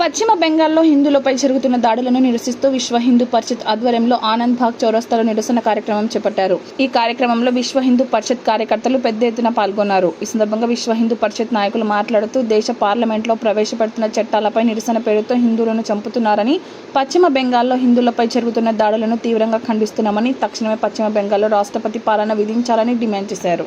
పశ్చిమ బెంగాల్లో హిందువులపై జరుగుతున్న దాడులను నిరసిస్తూ విశ్వ హిందూ పరిషత్ ఆధ్వర్యంలో ఆనంద్ భాగ్ చౌరస్తాలో నిరసన కార్యక్రమం చేపట్టారు. ఈ కార్యక్రమంలో విశ్వ హిందూ పరిషత్ కార్యకర్తలు పెద్ద ఎత్తున పాల్గొన్నారు. ఈ సందర్భంగా విశ్వ హిందూ పరిషత్ నాయకులు మాట్లాడుతూ దేశ పార్లమెంట్లో ప్రవేశపెడుతున్న చట్టాలపై నిరసన పేరుతో హిందువులను చంపుతున్నారని పశ్చిమ బెంగాల్లో హిందువులపై జరుగుతున్న దాడులను తీవ్రంగా ఖండిస్తున్నామని తక్షణమే పశ్చిమ బెంగాల్లో రాష్ట్రపతి పాలన విధించాలని డిమాండ్ చేశారు.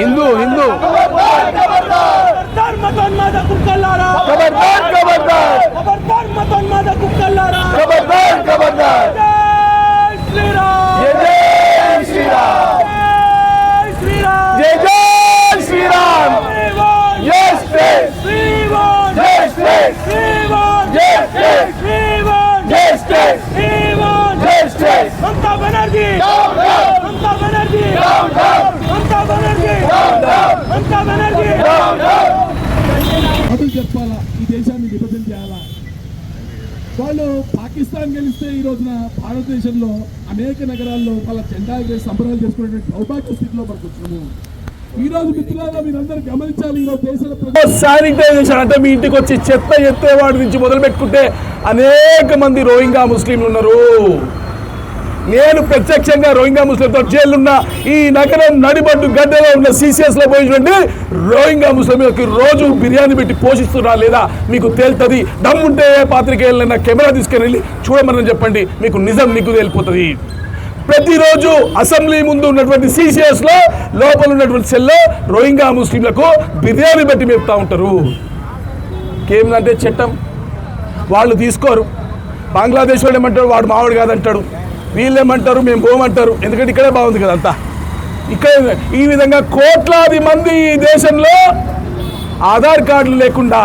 హిందూ హిందూ ఖబర్దార్ మతోన్మాద అటు చెప్పాలా ఈ దేశాన్ని విభజన చేయాలా? వాళ్ళు పాకిస్తాన్ గెలిస్తే ఈ రోజున భారతదేశంలో అనేక నగరాల్లో వాళ్ళ జెండా ఎగరేసి సంబరాలు చేసుకునే సౌభాగ్య స్థితిలో మనకు వచ్చినాము ఈ రోజు మిత్రులారా మీరందరూ గమనించాలి ఈ రోజు దేశంలో శానిటైజేషన్ అంటే మీ ఇంటికి వచ్చి చెత్త ఎత్తేవాడి నుంచి మొదలు పెట్టుకుంటే అనేక మంది రోహింగా ముస్లింలు ఉన్నారు. నేను ప్రత్యక్షంగా రోహింగా ముస్లింతో జైలున్న ఈ నగరం నడిబడ్డు గడ్డలో ఉన్న సీసీఎస్లో లో పోయినటువంటి రోహింగా ముస్లింకి రోజు బిర్యానీ పెట్టి పోషిస్తున్నా లేదా మీకు తేలుతుంది? దమ్ముంటే పాత్రికేయులైనా కెమెరా తీసుకుని వెళ్ళి చూడమని చెప్పండి. మీకు నిజం నిగ్గు తేలిపోతుంది. ప్రతిరోజు అసెంబ్లీ ముందు ఉన్నటువంటి సీసీఎస్లో లోపల ఉన్నటువంటి సెల్లో రోహింగా ముస్లింలకు బిర్యానీ పెట్టి మేపుతా ఉంటారు. ఏమిటంటే చట్టం. వాళ్ళు తీసుకోరు. బంగ్లాదేశ్ వాళ్ళు ఏమంటారు? వాడు మావాడు కాదంటాడు. వీళ్ళేమంటారు మేము పోమంటారు. ఎందుకంటే ఇక్కడే బాగుంది కదా అంతా. ఇక్కడ ఈ విధంగా కోట్లాది మంది ఈ దేశంలో ఆధార్ కార్డులు లేకుండా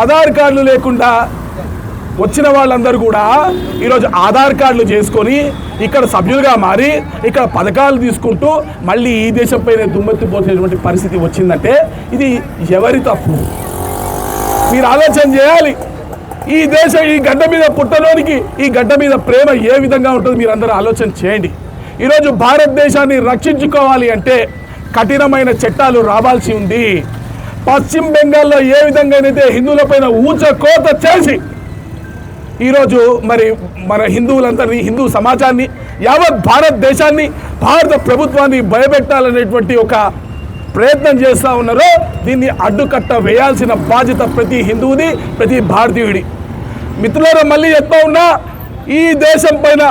ఆధార్ కార్డులు లేకుండా వచ్చిన వాళ్ళందరూ కూడా ఈరోజు ఆధార్ కార్డులు చేసుకొని ఇక్కడ సభ్యులుగా మారి ఇక్కడ పథకాలు తీసుకుంటూ మళ్ళీ ఈ దేశంపైనే దుమ్మెత్తిపోతున్నటువంటి పరిస్థితి వచ్చిందంటే ఇది ఎవరి తప్పు? మీరు ఆలోచన చేయాలి. ఈ దేశం ఈ గడ్డ మీద పుట్టలోనికి ఈ గడ్డ మీద ప్రేమ ఏ విధంగా ఉంటుందో మీరు అందరూ ఆలోచన చేయండి. ఈరోజు భారతదేశాన్ని రక్షించుకోవాలి అంటే కఠినమైన చట్టాలు రావాల్సి ఉంది. పశ్చిమ బెంగాల్లో ఏ విధంగానైతే హిందువులపైన ఊచకోత చేసి ఈరోజు మరి మన హిందువులందరినీ హిందూ సమాజాన్ని యావత్ భారతదేశాన్ని భారత ప్రభుత్వాన్ని భయపెట్టాలనేటువంటి ఒక ప్రయత్నం చేస్తూ ఉన్నారో దీన్ని అడ్డుకట్ట వేయాల్సిన బాధ్యత ప్రతి హిందువుది ప్రతి భారతీయుడి. మిత్రులారా మళ్ళీ చెప్తా ఉన్నా ఈ దేశం పైన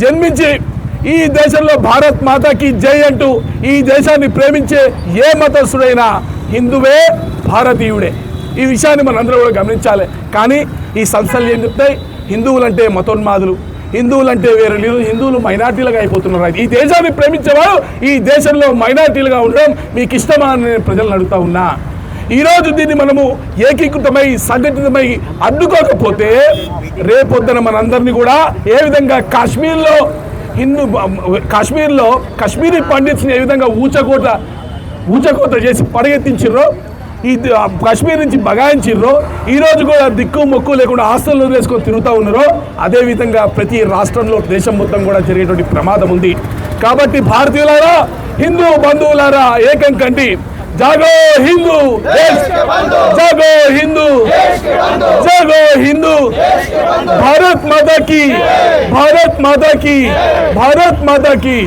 జన్మించి ఈ దేశంలో భారత్ మాతాకి జై అంటూ ఈ దేశాన్ని ప్రేమించే ఏ మతస్థుడైనా హిందువే భారతీయుడే. ఈ విషయాన్ని మనందరూ కూడా గమనించాలి. కానీ ఈ సంస్థలు ఏం చెప్తాయి? హిందువులంటే మతోన్మాదులు. హిందువులు అంటే వేరే లేదు. హిందువులు మైనార్టీలుగా అయిపోతున్నారు. ఈ దేశాన్ని ప్రేమించేవారు ఈ దేశంలో మైనార్టీలుగా ఉండడం మీకు ఇష్టమా అని నేను ప్రజలను అడుగుతా ఉన్నా. ఈరోజు దీన్ని మనము ఏకీకృతమై సంఘటితమై అడ్డుకోకపోతే రేపొద్దున మనందరినీ కూడా ఏ విధంగా కాశ్మీర్లో హిందూ కాశ్మీర్లో కాశ్మీరీ పండిట్స్ని ఏ విధంగా ఊచకోట ఊచకోత చేసి పడగెత్తించారో ఈ ద- కాశ్మీర్ నుంచి బగాయించిర్రో ఈ రోజు కూడా దిక్కు మొక్కు లేకుండా హాస్టల్లో వేసుకొని తిరుగుతూ ఉన్నారో అదేవిధంగా ప్రతి రాష్ట్రంలో దేశం మొత్తం కూడా జరిగేటువంటి ప్రమాదం ఉంది కాబట్టి భారతీయులారా హిందూ బంధువులారా ఏకం కండి జాగో హిందూ జాగో హిందూ జాగో హిందూ భారత్ మాతా की भारत माता की भारत माता की